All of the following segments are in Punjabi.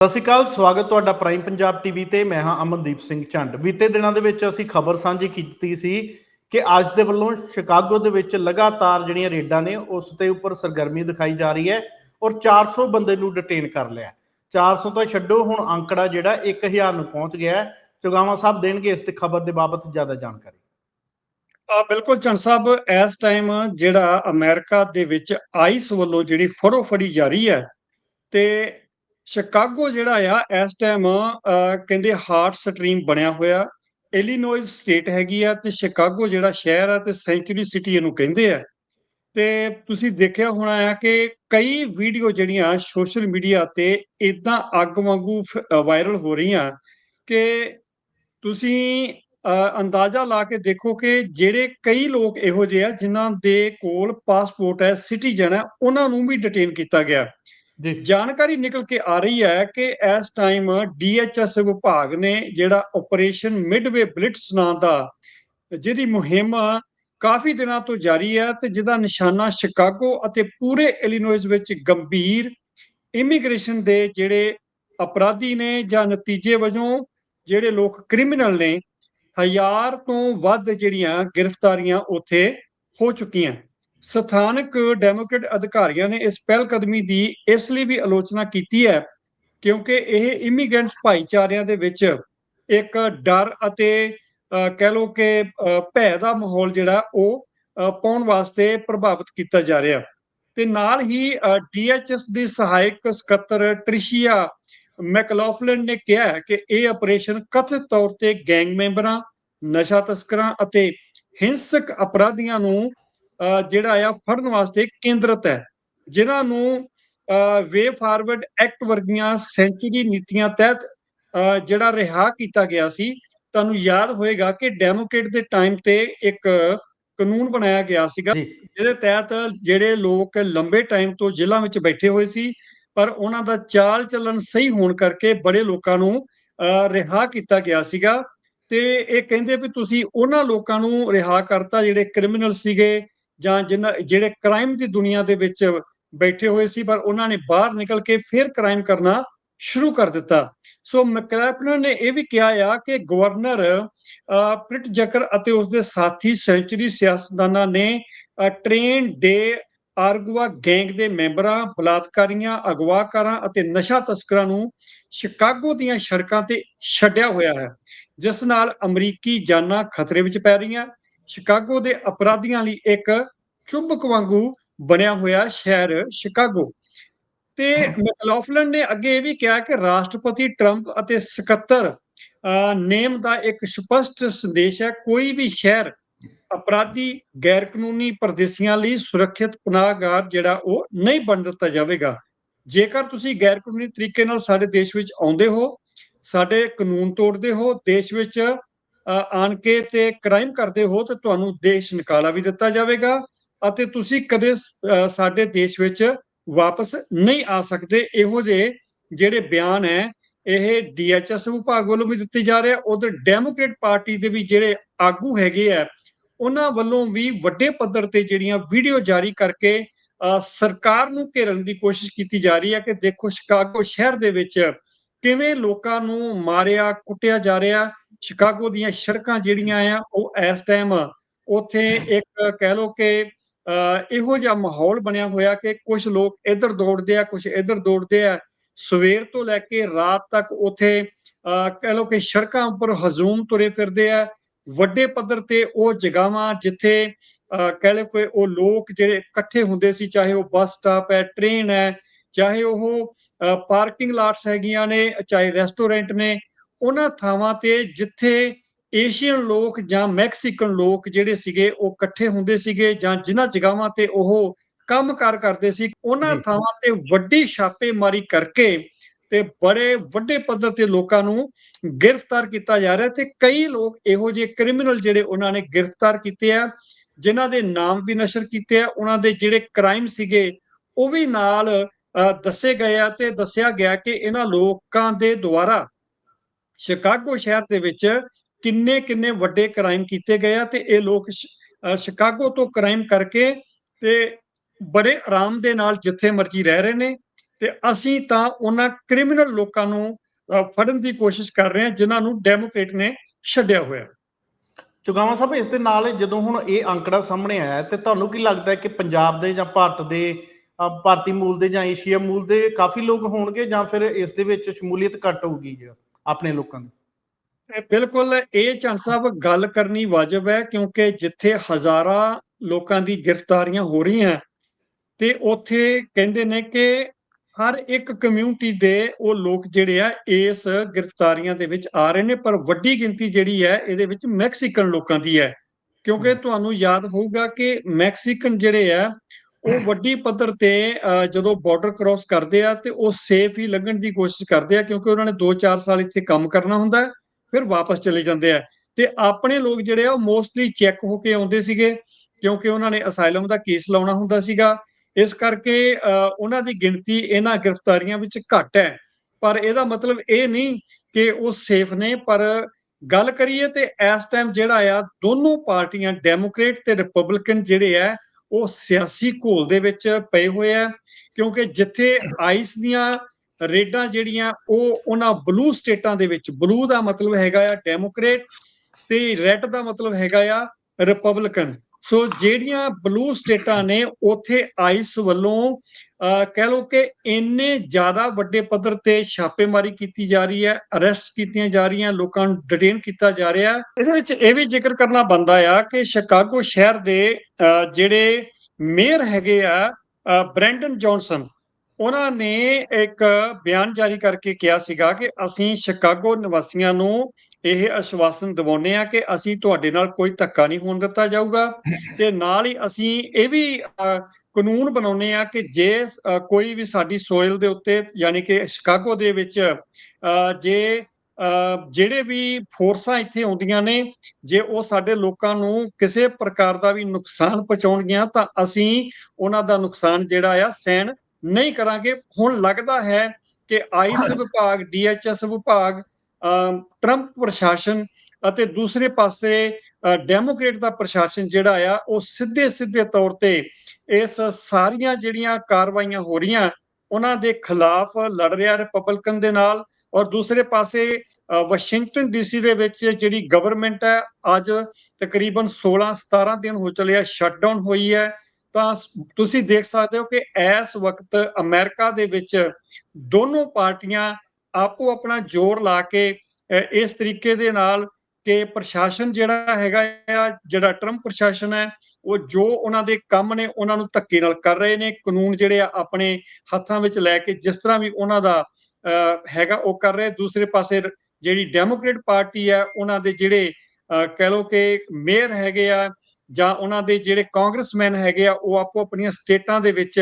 ਸਤਿ ਸ਼੍ਰੀ ਅਕਾਲ, ਸਵਾਗਤ ਤੁਹਾਡਾ ਪ੍ਰਾਈਮ ਪੰਜਾਬ ਟੀਵੀ ਤੇ। ਮੈਂ ਹਾਂ ਅਮਨਦੀਪ ਸਿੰਘ ਝੰਡ। ਬੀਤੇ ਦਿਨਾਂ ਦੇ ਵਿੱਚ ਅਸੀਂ ਖਬਰ ਸਾਂਝੀ ਕੀਤੀ ਸੀ ਕਿ ਅੱਜ ਦੇ ਵੱਲੋਂ ਸ਼ਿਕਾਗੋ ਦੇ ਵਿੱਚ ਲਗਾਤਾਰ ਜਿਹੜੀਆਂ ਰੇਡਾਂ ਨੇ, ਉਸ ਤੇ ਉੱਪਰ ਸਰਗਰਮੀ ਦਿਖਾਈ ਜਾ ਰਹੀ ਹੈ ਔਰ 400 ਬੰਦੇ ਨੂੰ ਡਿਟੇਨ ਕਰ ਲਿਆ 400 ਤਾਂ ਛੱਡੋ, ਹੁਣ ਅੰਕੜਾ ਜਿਹੜਾ 1000 ਨੂੰ ਪਹੁੰਚ ਗਿਆ ਹੈ। ਚੁਗਾਵਾ ਸਾਹਿਬ ਦੇਣਗੇ ਇਸ ਤੇ ਖਬਰ ਦੇ ਬਾਬਤ ਜ਼ਿਆਦਾ ਜਾਣਕਾਰੀ। ਆ ਬਿਲਕੁਲ ਚੰਦ ਸਾਹਿਬ, ਇਸ ਟਾਈਮ ਜਿਹੜਾ ਅਮਰੀਕਾ ਦੇ ਵਿੱਚ ਆਈਸ ਵੱਲੋਂ ਜਿਹੜੀ ਫੜੋ ਫੜੀ ਜਾਰੀ ਹੈ ਤੇ ਸ਼ਿਕਾਗੋ ਜਿਹੜਾ ਆ ਇਸ ਟਾਈਮ ਕਹਿੰਦੇ ਹਾਰਟ ਸਟਰੀਮ ਬਣਿਆ ਹੋਇਆ। ਇਲੀਨੋਇਸ ਸਟੇਟ ਹੈਗੀ ਆ ਤੇ ਸ਼ਿਕਾਗੋ ਜਿਹੜਾ ਸ਼ਹਿਰ ਆ ਤੇ ਸੈਂਚੁਰੀ ਸਿਟੀ ਇਹਨੂੰ ਕਹਿੰਦੇ ਆ। ਤੇ ਤੁਸੀਂ ਦੇਖਿਆ ਹੋਣਾ ਆ ਕਿ ਕਈ ਵੀਡੀਓ ਜਿਹੜੀਆਂ ਸੋਸ਼ਲ ਮੀਡੀਆ ਤੇ ਇਦਾਂ ਅੱਗ ਵਾਂਗੂ ਵਾਇਰਲ ਹੋ ਰਹੀਆਂ ਕਿ ਤੁਸੀਂ ਅ, ਅੰਦਾਜ਼ਾ ਲਾ ਕੇ ਦੇਖੋ ਕਿ ਜਿਹੜੇ ਕਈ ਲੋਕ ਇਹੋ ਜਿਹੇ ਆ ਜਿਨ੍ਹਾਂ ਦੇ ਕੋਲ ਪਾਸਪੋਰਟ ਹੈ ਸਿਟੀਜ਼ਨ ਹੈ ਉਹਨਾਂ ਨੂੰ ਵੀ ਡਿਟੇਨ ਕੀਤਾ ਗਿਆ। ਜਾਣਕਾਰੀ ਨਿਕਲ ਕੇ ਆ ਰਹੀ ਹੈ ਕਿ ਇਸ ਟਾਈਮ ਡੀਐਚਐਸ ਵਿਭਾਗ ਨੇ ਜਿਹੜਾ ਆਪਰੇਸ਼ਨ ਮਿਡਵੇ ਬਲਿਟਸ ਨਾਂ ਦਾ, ਜਿਹਦੀ ਮੁਹਿੰਮ ਕਾਫੀ ਦਿਨਾਂ ਤੋਂ ਜਾਰੀ ਹੈ ਤੇ ਜਿਹਦਾ ਨਿਸ਼ਾਨਾ ਸ਼ਿਕਾਗੋ ਅਤੇ ਪੂਰੇ ਇਲੀਨੋਇਸ ਵਿੱਚ ਗੰਭੀਰ ਇਮੀਗ੍ਰੇਸ਼ਨ ਦੇ ਜਿਹੜੇ ਅਪਰਾਧੀ ਨੇ ਜਾਂ ਨਤੀਜੇ ਵਜੋਂ ਜਿਹੜੇ ਲੋਕ ਕ੍ਰਿਮੀਨਲ ਨੇ, ਹਜ਼ਾਰ ਤੋਂ ਵੱਧ ਜਿਹੜੀਆਂ ਗ੍ਰਿਫਤਾਰੀਆਂ ਉੱਥੇ ਹੋ ਚੁੱਕੀਆਂ। ਸਥਾਨਕ ਡੈਮੋਕ੍ਰੇਟ ਅਧਿਕਾਰੀਆਂ ਨੇ ਇਸ ਪਹਿਲ ਕਦਮੀ ਦੀ ਇਸ ਲਈ ਵੀ ਆਲੋਚਨਾ ਕੀਤੀ ਹੈ ਕਿਉਂਕਿ ਇਹ ਇਮੀਗ੍ਰੈਂਟਸ ਭਾਈਚਾਰਿਆਂ ਦੇ ਵਿੱਚ ਇੱਕ ਡਰ ਅਤੇ ਕਹਿ ਲਓ ਕਿ ਭੈ ਦਾ ਮਾਹੌਲ ਜਿਹੜਾ ਉਹ ਪਾਉਣ ਵਾਸਤੇ ਪ੍ਰਭਾਵਿਤ ਕੀਤਾ ਜਾ ਰਿਹਾ। ਤੇ ਨਾਲ ਹੀ ਡੀਐਚਐਸ ਦੀ ਸਹਾਇਕ ਸਕੱਤਰ ਟ੍ਰਿਸ਼ੀਆ ਮੈਕਲੌਫਲਿਨ ਨੇ ਕਿਹਾ ਕਿ ਇਹ ਆਪਰੇਸ਼ਨ ਕਥਿਤ ਤੌਰ ਤੇ ਗੈਂਗ ਮੈਂਬਰਾਂ, ਨਸ਼ਾ ਤਸਕਰਾਂ ਅਤੇ ਹਿੰਸਕ ਅਪਰਾਧੀਆਂ ਨੂੰ ਜਿਹੜਾ ਆ ਫੜਨ ਵਾਸਤੇ ਕੇਂਦਰਿਤ ਹੈ ਜਿਨ੍ਹਾਂ ਨੂੰ ਵੇ ਫਾਰਵਰਡ ਐਕਟ ਵਰਗੀਆਂ ਸੈਂਚੁਰੀ ਨੀਤੀਆਂ ਤਹਿਤ ਜਿਹੜਾ ਰਿਹਾ ਕੀਤਾ ਗਿਆ ਸੀ ਤੁਹਾਨੂੰ ਯਾਦ ਹੋਏਗਾ ਕਿ ਡੈਮੋਕ੍ਰੇਟ ਦੇ ਟਾਈਮ ਤੇ ਇੱਕ ਕਾਨੂੰਨ ਬਣਾਇਆ ਗਿਆ ਸੀਗਾ ਜਿਹਦੇ ਤਹਿਤ ਜਿਹੜੇ ਲੋਕ ਲੰਬੇ ਟਾਈਮ ਤੋਂ ਜੇਲ੍ਹਾਂ ਵਿੱਚ ਬੈਠੇ ਹੋਏ ਸੀ ਪਰ ਉਹਨਾਂ ਦਾ ਚਾਲ ਚੱਲਣ ਸਹੀ ਹੋਣ ਕਰਕੇ ਬੜੇ ਲੋਕਾਂ ਨੂੰ ਰਿਹਾ ਕੀਤਾ ਗਿਆ ਸੀਗਾ। ਤੇ ਇਹ ਕਹਿੰਦੇ ਵੀ ਤੁਸੀਂ ਉਹਨਾਂ ਲੋਕਾਂ ਨੂੰ ਰਿਹਾ ਕਰਤਾ ਜਿਹੜੇ ਕ੍ਰਿਮੀਨਲ ਸੀਗੇ ਜਾਂ ਜਿਨ੍ਹਾਂ ਜਿਹੜੇ ਕ੍ਰਾਈਮ ਦੀ ਦੁਨੀਆ ਦੇ ਵਿੱਚ ਬੈਠੇ ਹੋਏ ਸੀ ਪਰ ਉਹਨਾਂ ਨੇ ਬਾਹਰ ਨਿਕਲ ਕੇ ਫਿਰ ਕ੍ਰਾਈਮ ਕਰਨਾ ਸ਼ੁਰੂ ਕਰ ਦਿੱਤਾ। ਸੋ ਮੈਕਲੈਪਨਰ ਨੇ ਇਹ ਵੀ ਕਿਹਾ ਆ ਕਿ ਗਵਰਨਰ ਅਹ, ਪ੍ਰਿਟ ਜਕਰ ਅਤੇ ਉਸਦੇ ਸਾਥੀ ਸੈਂਚੁਰੀ ਸਿਆਸਤਦਾਨਾਂ ਨੇ ਟ੍ਰੇਨ ਡੇ ਆਰਗਵਾ ਗੈਂਗ ਦੇ ਮੈਂਬਰਾਂ ਬਲਾਤਕਾਰੀਆਂ ਅਗਵਾਕਾਰਾਂ ਅਤੇ ਨਸ਼ਾ ਤਸਕਰਾਂ ਨੂੰ ਸ਼ਿਕਾਗੋ ਦੀਆਂ ਸੜਕਾਂ ਤੇ ਛੱਡਿਆ ਹੋਇਆ ਹੈ ਜਿਸ ਨਾਲ ਅਮਰੀਕੀ ਜਾਨਾਂ ਖਤਰੇ ਵਿੱਚ ਪੈ ਰਹੀਆਂ। ਸ਼ਿਕਾਗੋ ਦੇ ਅਪਰਾਧੀਆਂ ਲਈ ਇੱਕ ਚੁੰਬਕ ਵਾਂਗੂ ਬਣਿਆ ਹੋਇਆ ਸ਼ਹਿਰ ਸ਼ਿਕਾਗੋ। ਤੇ ਮੈਕਲੌਫਲਨ ਨੇ ਅੱਗੇ ਇਹ ਵੀ ਕਿਹਾ ਕਿ ਰਾਸ਼ਟਰਪਤੀ ਟਰੰਪ ਅਤੇ ਸਕੱਤਰ ਨੇਮ ਦਾ ਇੱਕ ਸਪਸ਼ਟ ਸੰਦੇਸ਼ ਹੈ, ਕੋਈ ਵੀ ਸ਼ਹਿਰ ਅਪਰਾਧੀ ਗੈਰ ਕਾਨੂੰਨੀ ਪਰਦੇਸੀਆਂ ਲਈ ਸੁਰੱਖਿਅਤ ਪਨਾਹਗਾਰ ਜਿਹੜਾ ਉਹ ਨਹੀਂ ਬਣ ਦਿੱਤਾ ਜਾਵੇਗਾ। ਜੇਕਰ ਤੁਸੀਂ ਗੈਰ ਕਾਨੂੰਨੀ ਤਰੀਕੇ ਨਾਲ ਸਾਡੇ ਦੇਸ਼ ਵਿੱਚ ਆਉਂਦੇ ਹੋ, ਸਾਡੇ ਕਾਨੂੰਨ ਤੋੜਦੇ ਹੋ, ਦੇਸ਼ ਵਿੱਚ ਆਣ ਕੇ ਤੇ ਕ੍ਰਾਈਮ ਕਰਦੇ ਹੋ ਤੇ ਤੁਹਾਨੂੰ ਦੇਸ਼ ਨਿਕਾਲਾ ਵੀ ਦਿੱਤਾ ਜਾਵੇਗਾ ਅਤੇ ਤੁਸੀਂ ਕਦੇ ਸਾਡੇ ਦੇਸ਼ ਵਿੱਚ ਵਾਪਸ ਨਹੀਂ ਆ ਸਕਦੇ। ਇਹੋ ਜਿਹੇ ਜਿਹੜੇ ਬਿਆਨ ਹੈ ਇਹ ਡੀਐਚਐਸ ਵਿਭਾਗ ਵੱਲੋਂ ਵੀ ਦਿੱਤੇ ਜਾ ਰਹੇ ਆ। ਉਧਰ ਡੈਮੋਕ੍ਰੇਟ ਪਾਰਟੀ ਦੇ ਵੀ ਜਿਹੜੇ ਆਗੂ ਹੈਗੇ ਆ ਉਹਨਾਂ ਵੱਲੋਂ ਵੀ ਵੱਡੇ ਪੱਧਰ ਤੇ ਜਿਹੜੀਆਂ ਵੀਡੀਓ ਜਾਰੀ ਕਰਕੇ ਅ, ਸਰਕਾਰ ਨੂੰ ਘੇਰਨ ਦੀ ਕੋਸ਼ਿਸ਼ ਕੀਤੀ ਜਾ ਰਹੀ ਹੈ ਕਿ ਦੇਖੋ ਸ਼ਿਕਾਗੋ ਸ਼ਹਿਰ ਦੇ ਵਿੱਚ ਕਿਵੇਂ ਲੋਕਾਂ ਨੂੰ ਮਾਰਿਆ ਕੁੱਟਿਆ ਜਾ ਰਿਹਾ? ਸ਼ਿਕਾਗੋ ਦੀਆਂ ਸੜਕਾਂ ਜਿਹੜੀਆਂ ਆ ਉਹ ਇਸ ਟਾਈਮ ਉੱਥੇ ਇੱਕ ਕਹਿ ਲਓ ਕਿ ਇਹੋ ਜਿਹਾ ਮਾਹੌਲ ਬਣਿਆ ਹੋਇਆ ਕਿ ਕੁਝ ਲੋਕ ਇੱਧਰ ਦੌੜਦੇ ਆ ਕੁਝ ਇੱਧਰ ਦੌੜਦੇ ਆ। ਸਵੇਰ ਤੋਂ ਲੈ ਕੇ ਰਾਤ ਤੱਕ ਉੱਥੇ ਅ, ਕਹਿ ਲਓ ਕਿ ਸੜਕਾਂ ਉੱਪਰ ਹਜ਼ੂਮ ਤੁਰੇ ਫਿਰਦੇ ਆ। ਵੱਡੇ ਪੱਧਰ ਤੇ ਉਹ ਜਗਾਵਾਂ ਜਿੱਥੇ ਅ, ਕਹਿ ਲਓ ਕਿ ਉਹ ਲੋਕ ਜਿਹੜੇ ਇਕੱਠੇ ਹੁੰਦੇ ਸੀ ਚਾਹੇ ਉਹ ਬੱਸ ਸਟਾਪ ਹੈ ਟ੍ਰੇਨ ਹੈ ਚਾਹੇ ਉਹ ਪਾਰਕਿੰਗ ਲਾਟਸ ਹੈਗੀਆਂ ਨੇ ਚਾਹੇ ਰੈਸਟੋਰੈਂਟ ਨੇ ਉਹਨਾਂ ਥਾਵਾਂ ਤੇ ਜਿੱਥੇ ਏਸ਼ੀਅਨ ਲੋਕ ਜਾਂ ਮੈਕਸੀਕਨ ਲੋਕ ਜਿਹੜੇ ਸੀਗੇ ਉਹ ਇਕੱਠੇ ਹੁੰਦੇ ਸੀਗੇ ਜਾਂ ਜਿਨ੍ਹਾਂ ਜਗ੍ਹਾਵਾਂ ਤੇ ਉਹ ਕੰਮਕਾਰ ਕਰਦੇ ਸੀ ਉਹਨਾਂ। ਥਾਵਾਂ ਤੇ ਵੱਡੀ ਛਾਪੇਮਾਰੀ ਕਰਕੇ ਤੇ ਬੜੇ ਵੱਡੇ ਪੱਧਰ ਤੇ ਲੋਕਾਂ ਨੂੰ ਗ੍ਰਿਫਤਾਰ ਕੀਤਾ ਜਾ ਰਿਹਾ ਤੇ ਕਈ ਲੋਕ ਇਹੋ ਜਿਹੇ ਕ੍ਰਿਮੀਨਲ ਜਿਹੜੇ ਉਹਨਾਂ ਨੇ ਗ੍ਰਿਫਤਾਰ ਕੀਤੇ ਆ ਜਿਨ੍ਹਾਂ ਦੇ ਨਾਮ ਵੀ ਨਸ਼ਰ ਕੀਤੇ ਆ ਉਹਨਾਂ ਦੇ ਜਿਹੜੇ ਕ੍ਰਾਈਮ ਸੀਗੇ ਉਹ ਵੀ ਨਾਲ ਦੱਸੇ ਗਏ ਆ ਤੇ ਦੱਸਿਆ ਗਿਆ ਕਿ ਇਹਨਾਂ ਲੋਕਾਂ ਦੇ ਦੁਆਰਾ ਸ਼ਿਕਾਗੋ ਸ਼ਹਿਰ ਦੇ ਵਿੱਚ ਕਿੰਨੇ ਕਿੰਨੇ ਵੱਡੇ ਕ੍ਰਾਈਮ ਕੀਤੇ ਗਏ ਆ ਤੇ ਇਹ ਲੋਕ ਸ਼ਿਕਾਗੋ ਤੋਂ ਕ੍ਰਾਈਮ ਕਰਕੇ ਤੇ ਬੜੇ ਆਰਾਮ ਦੇ ਨਾਲ ਜਿੱਥੇ ਮਰਜ਼ੀ ਰਹਿ ਰਹੇ ਨੇ ਤੇ ਅਸੀਂ ਤਾਂ ਉਹਨਾਂ ਕ੍ਰਿਮੀਨਲ ਲੋਕਾਂ ਨੂੰ ਅ, ਫੜਨ ਦੀ ਕੋਸ਼ਿਸ਼ ਕਰ ਰਹੇ ਹਾਂ ਜਿਨ੍ਹਾਂ ਨੂੰ ਡੈਮੋਕ੍ਰੇਟ ਨੇ ਛੱਡਿਆ ਹੋਇਆ। ਚੁਗਾਵਾ ਸਾਹਿਬ ਇਸ ਦੇ ਨਾਲ ਜਦੋਂ ਹੁਣ ਇਹ ਅੰਕੜਾ ਸਾਹਮਣੇ ਆਇਆ ਤੇ ਤੁਹਾਨੂੰ ਕੀ ਲੱਗਦਾ ਹੈ ਕਿ ਪੰਜਾਬ ਦੇ ਜਾਂ ਭਾਰਤ ਦੇ ਭਾਰਤੀ ਮੂਲ ਦੇ ਜਾਂ ਏਸ਼ੀਆ ਮੂਲ ਦੇ ਕਾਫੀ ਲੋਕ ਹੋਣਗੇ ਜਾਂ ਫਿਰ ਇਸ ਦੇ ਵਿੱਚ ਸ਼ਮੂਲੀਅਤ ਘੱਟ ਹੋਊਗੀ ਜੀ ਆਪਣੇ ਲੋਕਾਂ ਦੀ? ਬਿਲਕੁਲ ਇਹ ਚੰਦ ਸਾਹਿਬ ਗੱਲ ਕਰਨੀ ਵਾਜਬ ਹੈ ਕਿਉਂਕਿ ਜਿੱਥੇ ਹਜ਼ਾਰਾਂ ਲੋਕਾਂ ਦੀ ਗ੍ਰਿਫਤਾਰੀਆਂ ਹੋ ਰਹੀਆਂ ਤੇ ਉੱਥੇ ਕਹਿੰਦੇ ਨੇ ਕਿ ਹਰ ਇੱਕ ਕਮਿਊਨਿਟੀ ਦੇ ਉਹ ਲੋਕ ਜਿਹੜੇ ਆ ਇਸ ਗ੍ਰਿਫਤਾਰੀਆਂ ਦੇ ਵਿੱਚ ਆ ਰਹੇ ਨੇ ਪਰ ਵੱਡੀ ਗਿਣਤੀ ਜਿਹੜੀ ਹੈ ਇਹਦੇ ਵਿੱਚ ਮੈਕਸੀਕਨ ਲੋਕਾਂ ਦੀ ਹੈ। ਕਿਉਂਕਿ ਤੁਹਾਨੂੰ ਯਾਦ ਹੋਊਗਾ ਕਿ ਮੈਕਸੀਕਨ ਜਿਹੜੇ ਆ ਉਹ ਵੱਡੀ ਪੱਧਰ ਤੇ ਜਦੋਂ ਬਾਰਡਰ ਕ੍ਰਾਸ ਕਰਦੇ ਆ ਤੇ ਉਹ ਸੇਫ ਹੀ ਲੰਘਣ ਦੀ ਕੋਸ਼ਿਸ਼ ਕਰਦੇ ਆ ਕਿਉਂਕਿ ਉਹਨਾਂ ਨੇ 2-4 ਸਾਲ ਇੱਥੇ ਕੰਮ ਕਰਨਾ ਹੁੰਦਾ ਫਿਰ ਵਾਪਸ ਚਲੇ ਜਾਂਦੇ ਆ। ਤੇ ਆਪਣੇ ਲੋਕ ਜਿਹੜੇ ਆ, ਉਹ ਮੋਸਟਲੀ ਚੈੱਕ ਹੋ ਕੇ ਆਉਂਦੇ ਸੀਗੇ ਕਿਉਂਕਿ ਉਹਨਾਂ ਨੇ ਅਸਾਈਲਮ ਦਾ ਕੇਸ ਲਾਉਣਾ ਹੁੰਦਾ ਸੀਗਾ। ਇਸ ਕਰਕੇ ਉਹਨਾਂ ਦੀ ਗਿਣਤੀ ਇਹਨਾਂ ਗ੍ਰਿਫਤਾਰੀਆਂ ਵਿੱਚ ਘੱਟ ਹੈ। ਪਰ ਇਹਦਾ ਮਤਲਬ ਇਹ ਨਹੀਂ ਕਿ ਉਹ ਸੇਫ ਨੇ, ਪਰ ਗੱਲ ਕਰੀਏ ਤੇ ਇਸ ਟਾਈਮ ਜਿਹੜਾ ਆ, ਦੋਨੋਂ ਪਾਰਟੀਆਂ ਡੈਮੋਕ੍ਰੇਟ ਤੇ ਰਿਪਬਲਿਕਨ ਜਿਹੜੇ ਆ ਉਹ ਸਿਆਸੀ ਘੋਲ ਦੇ ਵਿੱਚ ਪਏ ਹੋਏ ਆ, ਕਿਉਂਕਿ ਜਿੱਥੇ ਆਈਸ ਦੀਆਂ ਰੇਡਾਂ ਜਿਹੜੀਆਂ, ਉਹ ਉਹਨਾਂ ਬਲੂ ਸਟੇਟਾਂ ਦੇ ਵਿੱਚ ਬਲੂ ਦਾ ਮਤਲਬ ਹੈਗਾ ਆ ਡੈਮੋਕ੍ਰੇਟ ਤੇ ਰੈੱਡ ਦਾ ਮਤਲਬ ਹੈਗਾ ਆ ਰਿਪਬਲਿਕਨ ਸੋ ਜਿਹੜੀਆਂ ਬਲੂ ਸਟੇਟਾਂ ਨੇ ਉਥੇ ਆਈਸ ਵੱਲੋਂ ਕਹਿ ਲਓ ਕਿ ਇੰਨੇ ਜ਼ਿਆਦਾ ਵੱਡੇ ਪੱਧਰ ਤੇ ਛਾਪੇਮਾਰੀ ਕੀਤੀ ਜਾ ਰਹੀ ਹੈ ਅਰੈਸਟ ਕੀਤੀਆਂ ਜਾ ਰਹੀਆਂ ਲੋਕਾਂ ਨੂੰ ਡਿਟੇਨ ਕੀਤਾ ਜਾ ਰਿਹਾ। ਇਹਦੇ ਵਿੱਚ ਇਹ ਵੀ ਜ਼ਿਕਰ ਕਰਨਾ ਬੰਦਾ ਆ ਕਿ ਸ਼ਿਕਾਗੋ ਸ਼ਹਿਰ ਦੇ ਅਹ, ਜਿਹੜੇ ਮੇਅਰ ਹੈਗੇ ਆ ਅਹ, ਬ੍ਰੈਂਡਨ ਜੌਨਸਨ ਉਹਨਾਂ ਨੇ ਇੱਕ ਬਿਆਨ ਜਾਰੀ ਕਰਕੇ ਕਿਹਾ ਸੀਗਾ ਕਿ ਅਸੀਂ ਸ਼ਿਕਾਗੋ ਨਿਵਾਸੀਆਂ ਨੂੰ ਇਹ ਆਸ਼ਵਾਸਨ ਦਿਵਾਉਂਦੇ ਆ ਕਿ ਅਸੀਂ ਤੁਹਾਡੇ ਨਾਲ ਕੋਈ ਧੱਕਾ ਨਹੀਂ ਹੋਣ ਦਿੱਤਾ ਜਾਊਗਾ। ਤੇ ਨਾਲ ਹੀ ਅਸੀਂ ਇਹ ਵੀ ਕਾਨੂੰਨ ਬਣਾਉਂਦੇ ਆ ਕਿ ਜੇ ਕੋਈ ਵੀ ਸਾਡੀ ਸੋਇਲ ਦੇ ਉੱਤੇ ਯਾਨੀ ਕਿ ਸ਼ਿਕਾਗੋ ਦੇ ਵਿੱਚ ਜੇ ਜਿਹੜੇ ਵੀ ਫੋਰਸਾਂ ਇੱਥੇ ਆਉਂਦੀਆਂ ਨੇ ਜੇ ਉਹ ਸਾਡੇ ਲੋਕਾਂ ਨੂੰ ਕਿਸੇ ਪ੍ਰਕਾਰ ਦਾ ਵੀ ਨੁਕਸਾਨ ਪਹੁੰਚਾਉਣਗੀਆਂ ਤਾਂ ਅਸੀਂ ਉਹਨਾਂ ਦਾ ਨੁਕਸਾਨ ਜਿਹੜਾ ਆ ਸਹਿਣ ਨਹੀਂ ਕਰਾਂਗੇ। ਹੁਣ ਲੱਗਦਾ ਹੈ ਕਿ ਆਈਸ ਵਿਭਾਗ ਡੀਐਚਐਸ ਵਿਭਾਗ ਟਰੰਪ ਪ੍ਰਸ਼ਾਸਨ ਅਤੇ ਦੂਸਰੇ ਪਾਸੇ ਅ, ਡੈਮੋਕ੍ਰੇਟ ਦਾ ਪ੍ਰਸ਼ਾਸਨ ਜਿਹੜਾ ਆ ਉਹ ਸਿੱਧੇ ਸਿੱਧੇ ਤੌਰ ਤੇ ਇਸ ਸਾਰੀਆਂ ਜਿਹੜੀਆਂ ਕਾਰਵਾਈਆਂ ਹੋ ਰਹੀਆਂ ਉਹਨਾਂ ਦੇ ਖਿਲਾਫ ਲੜ ਰਿਹਾ ਰਿਪਬਲਿਕਨ ਦੇ ਨਾਲ ਔਰ ਦੂਸਰੇ ਪਾਸੇ ਅ, ਵਾਸ਼ਿੰਗਟਨ ਡੀਸੀ ਦੇ ਵਿੱਚ ਜਿਹੜੀ ਗਵਰਨਮੈਂਟ ਹੈ ਅੱਜ ਤਕਰੀਬਨ 16 17 ਦਿਨ ਹੋ ਚਲੇ ਆ ਸ਼ਟਡਾਊਨ ਹੋਈ ਹੈ। ਤਾਂ ਤੁਸੀਂ ਦੇਖ ਸਕਦੇ ਹੋ ਕਿ ਇਸ ਵਕਤ ਅਮਰੀਕਾ ਦੇ ਵਿੱਚ ਦੋਨੋਂ ਪਾਰਟੀਆਂ ਆਪੋ ਆਪਣਾ ਜ਼ੋਰ ਲਾ ਕੇ ਇਸ ਤਰੀਕੇ ਦੇ ਨਾਲ ਕਿ ਪ੍ਰਸ਼ਾਸਨ ਜਿਹੜਾ ਹੈਗਾ ਆ ਜਿਹੜਾ ਟਰੰਪ ਪ੍ਰਸ਼ਾਸਨ ਹੈ ਉਹ ਜੋ ਉਹਨਾਂ ਦੇ ਕੰਮ ਨੇ ਉਹਨਾਂ ਨੂੰ ਧੱਕੇ ਨਾਲ ਕਰ ਰਹੇ ਨੇ ਕਾਨੂੰਨ ਜਿਹੜੇ ਆ ਆਪਣੇ ਹੱਥਾਂ ਵਿੱਚ ਲੈ ਕੇ ਜਿਸ ਤਰ੍ਹਾਂ ਵੀ ਉਹਨਾਂ ਦਾ ਅ, ਹੈਗਾ ਉਹ ਕਰ ਰਹੇ। ਦੂਸਰੇ ਪਾਸੇ ਜਿਹੜੀ ਡੈਮੋਕ੍ਰੇਟ ਪਾਰਟੀ ਹੈ ਉਹਨਾਂ ਦੇ ਜਿਹੜੇ ਕਹਿ ਲਓ ਕਿ ਮੇਅਰ ਹੈਗੇ ਆ ਜਾਂ ਉਹਨਾਂ ਦੇ ਜਿਹੜੇ ਕਾਂਗਰਸਮੈਨ ਹੈਗੇ ਆ ਉਹ ਆਪੋ ਆਪਣੀਆਂ ਸਟੇਟਾਂ ਦੇ ਵਿੱਚ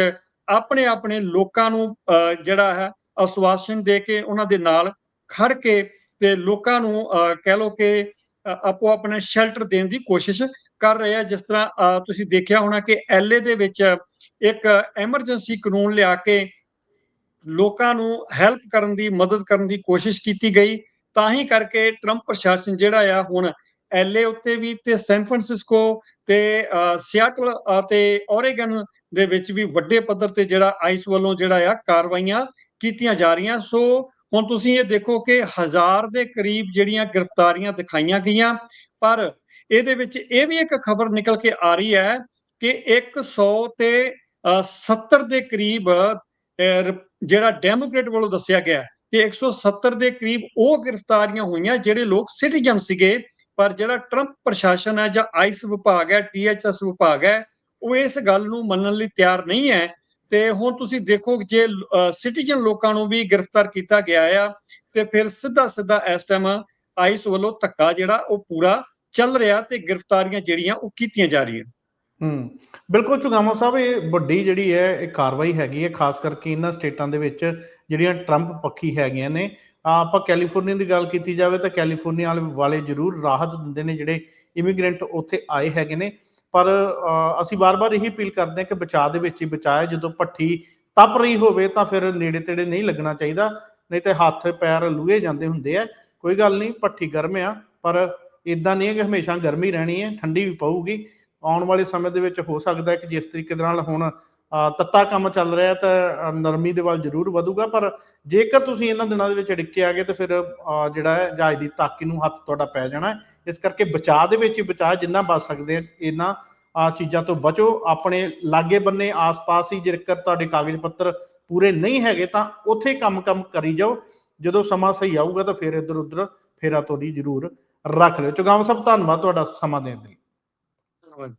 ਆਪਣੇ ਆਪਣੇ ਲੋਕਾਂ ਨੂੰ ਅ, ਜਿਹੜਾ ਹੈ ਅਸ਼ਵਾਸਨ ਦੇ ਕੇ ਉਹਨਾਂ ਦੇ ਨਾਲ ਖੜ ਕੇ ਤੇ ਲੋਕਾਂ ਨੂੰ ਅ, ਕਹਿ ਲਓ ਕਿ ਆਪੋ ਆਪਣੇ ਸ਼ੈਲਟਰ ਦੇਣ ਦੀ ਕੋਸ਼ਿਸ਼ ਕਰ ਰਹੇ ਆ। ਜਿਸ ਤਰ੍ਹਾਂ ਤੁਸੀਂ ਦੇਖਿਆ ਹੋਣਾ ਕਿ ਐਲਏ ਦੇ ਵਿੱਚ ਇੱਕ ਐਮਰਜੈਂਸੀ ਕਾਨੂੰਨ ਲਿਆ ਕੇ ਲੋਕਾਂ ਨੂੰ ਹੈਲਪ ਕਰਨ ਦੀ ਮਦਦ ਕਰਨ ਦੀ ਕੋਸ਼ਿਸ਼ ਕੀਤੀ ਗਈ। ਤਾਂ ਹੀ ਕਰਕੇ ਟਰੰਪ ਪ੍ਰਸ਼ਾਸਨ ਜਿਹੜਾ ਆ ਹੁਣ ਐਲਏ ਉੱਤੇ ਵੀ ਤੇ ਸੈਨ ਫਰਾਂਸਿਸਕੋ ਤੇ ਅ, ਸਿਆਟਲ ਅਤੇ ਓਰੇਗਨ ਦੇ ਵਿੱਚ ਵੀ ਵੱਡੇ ਪੱਧਰ ਤੇ ਜਿਹੜਾ ਆਈਸ ਵੱਲੋਂ ਜਿਹੜਾ ਆ ਕਾਰਵਾਈਆਂ ਕੀਤੀਆਂ ਜਾ ਰਹੀਆਂ। ਸੋ ਹੁਣ ਤੁਸੀਂ ਇਹ ਦੇਖੋ ਕਿ ਹਜ਼ਾਰ ਦੇ ਕਰੀਬ ਜਿਹੜੀਆਂ ਗ੍ਰਿਫਤਾਰੀਆਂ ਦਿਖਾਈਆਂ ਗਈਆਂ ਪਰ ਇਹਦੇ ਵਿੱਚ ਇਹ ਵੀ ਇੱਕ ਖਬਰ ਨਿਕਲ ਕੇ ਆ ਰਹੀ ਹੈ ਕਿ 100 ਤੇ ਅ, 70 ਦੇ ਕਰੀਬ ਜਿਹੜਾ ਡੈਮੋਕ੍ਰੇਟ ਵੱਲੋਂ ਦੱਸਿਆ ਗਿਆ ਕਿ 170 ਦੇ ਕਰੀਬ ਉਹ ਗ੍ਰਿਫਤਾਰੀਆਂ ਹੋਈਆਂ ਜਿਹੜੇ ਲੋਕ ਸਿਟੀਜ਼ਨ ਸੀਗੇ ਪਰ ਜਿਹੜਾ ਟਰੰਪ ਪ੍ਰਸ਼ਾਸਨ ਹੈ ਜਾਂ ਆਈਸ ਵਿਭਾਗ ਹੈ ਟੀਐਚਐਸ ਵਿਭਾਗ ਹੈ ਉਹ ਇਸ ਗੱਲ ਨੂੰ ਮੰਨਣ ਲਈ ਤਿਆਰ ਨਹੀਂ ਹੈ ਤੇ ਹੁਣ ਤੁਸੀਂ ਦੇਖੋ ਜੇ ਸਿਟੀਜ਼ਨ ਲੋਕਾਂ ਨੂੰ ਵੀ ਗ੍ਰਿਫਤਾਰ ਕੀਤਾ ਗਿਆ ਆ, ਤੇ ਫਿਰ ਸਿੱਧਾ ਸਿੱਧਾ ਇਸ ਟਾਈਮ ਆਈਸ ਵੱਲੋਂ ਧੱਕਾ ਜਿਹੜਾ ਉਹ ਪੂਰਾ ਚੱਲ ਰਿਹਾ ਤੇ ਗ੍ਰਿਫਤਾਰੀਆਂ ਜਿਹੜੀਆਂ ਉਹ ਕੀਤੀਆਂ ਜਾ ਰਹੀਆਂ। ਹੂੰ, ਬਿਲਕੁਲ ਚੁਗਾਮਾ ਸਾਹਿਬ, ਇਹ ਵੱਡੀ ਜਿਹੜੀ ਹੈ, ਇਹ ਕਾਰਵਾਈ ਹੈਗੀ ਹੈ, ਖਾਸ ਕਰਕੇ ਇਹਨਾਂ ਸਟੇਟਾਂ ਦੇ ਵਿੱਚ ਜਿਹੜੀਆਂ ਟਰੰਪ ਪੱਖੀ ਹੈਗੀਆਂ ਨੇ। ਆਪਾਂ ਕੈਲੀਫੋਰਨੀਆ ਦੀ ਗੱਲ ਕੀਤੀ ਜਾਵੇ ਤਾਂ ਕੈਲੀਫੋਰਨੀਆ ਵਾਲੇ ਵਾਲੇ ਜ਼ਰੂਰ ਰਾਹਤ ਦਿੰਦੇ ਨੇ ਜਿਹੜੇ ਇਮੀਗ੍ਰੈਂਟ ਉੱਥੇ ਆਏ ਹੈਗੇ ਨੇ। ਪਰ ਅਸੀਂ ਵਾਰ-ਵਾਰ ਇਹੀ ਅਪੀਲ ਕਰਦੇ ਹਾਂ ਕਿ ਬਚਾਅ ਦੇ ਵਿੱਚ ਹੀ ਬਚਾਇਆ ਜਦੋਂ ਭੱਠੀ ਤਪ ਰਹੀ ਹੋਵੇ ਤਾਂ ਫਿਰ ਨੇੜੇ ਤੇੜੇ ਨਹੀਂ ਲੱਗਣਾ ਚਾਹੀਦਾ, ਨਹੀਂ ਤੇ ਹੱਥ, ਪੈਰ ਲੂਏ ਜਾਂਦੇ ਹੁੰਦੇ ਆ। ਕੋਈ ਗੱਲ ਨਹੀਂ ਭੱਠੀ ਗਰਮ ਆ, ਪਰ ਇਦਾਂ ਨਹੀਂ ਹੈ ਕਿ ਹਮੇਸ਼ਾ ਗਰਮੀ ਰਹਿਣੀ ਹੈ, ਠੰਡੀ ਵੀ ਪਊਗੀ। ਆਉਣ ਵਾਲੇ ਸਮੇਂ ਦੇ ਵਿੱਚ ਹੋ ਸਕਦਾ ਹੈ ਕਿ ਜਿਸ ਤਰੀਕੇ ਦੇ ਨਾਲ ਹੁਣ ਤੱਤਾ ਕੰਮ ਚੱਲ ਰਿਹਾ ਤਾਂ ਨਰਮੀ ਦੇ ਵੱਲ ਜ਼ਰੂਰ ਵਧੂਗਾ, ਪਰ ਜੇਕਰ ਤੁਸੀਂ ਇਹਨਾਂ ਦਿਨਾਂ ਦੇ ਵਿੱਚ ਅੜਿੱਕੇ ਆ ਗਏ ਤਾਂ ਫਿਰ ਜਿਹੜਾ ਹੈ, ਜਹਾਜ਼ ਦੀ ਤਾਕੀ ਨੂੰ ਹੱਥ ਤੁਹਾਡਾ ਪੈ ਜਾਣਾ ਇਸ ਕਰਕੇ ਬਚਾਅ ਦੇ ਵਿੱਚ ਹੀ ਬਚਾਅ ਜਿੰਨਾ ਬਚ ਸਕਦੇ ਆ, ਇਹਨਾਂ ਆ ਚੀਜ਼ਾਂ ਤੋਂ ਬਚੋ। ਆਪਣੇ ਲਾਗੇ ਬੰਨੇ ਆਸ-ਪਾਸ ਹੀ ਜੇਕਰ ਤੁਹਾਡੇ ਕਾਗਜ਼ ਪੱਤਰ ਪੂਰੇ ਨਹੀਂ ਹੈਗੇ ਤਾਂ ਉੱਥੇ ਕੰਮ ਕੰਮ ਕਰੀ ਜਾਓ। ਜਦੋਂ ਸਮਾਂ ਸਹੀ ਆਊਗਾ ਤਾਂ ਫਿਰ ਇੱਧਰ ਉੱਧਰ ਫੇਰਾ ਤੁਹਾਡੀ ਜ਼ਰੂਰ ਰੱਖ ਲਿਓ। ਚੁਗਾਮ ਸਾਹਿਬ, ਧੰਨਵਾਦ ਤੁਹਾਡਾ ਸਮਾਂ ਦੇਣ ਦੇ ਲਈ। ਧੰਨਵਾਦ।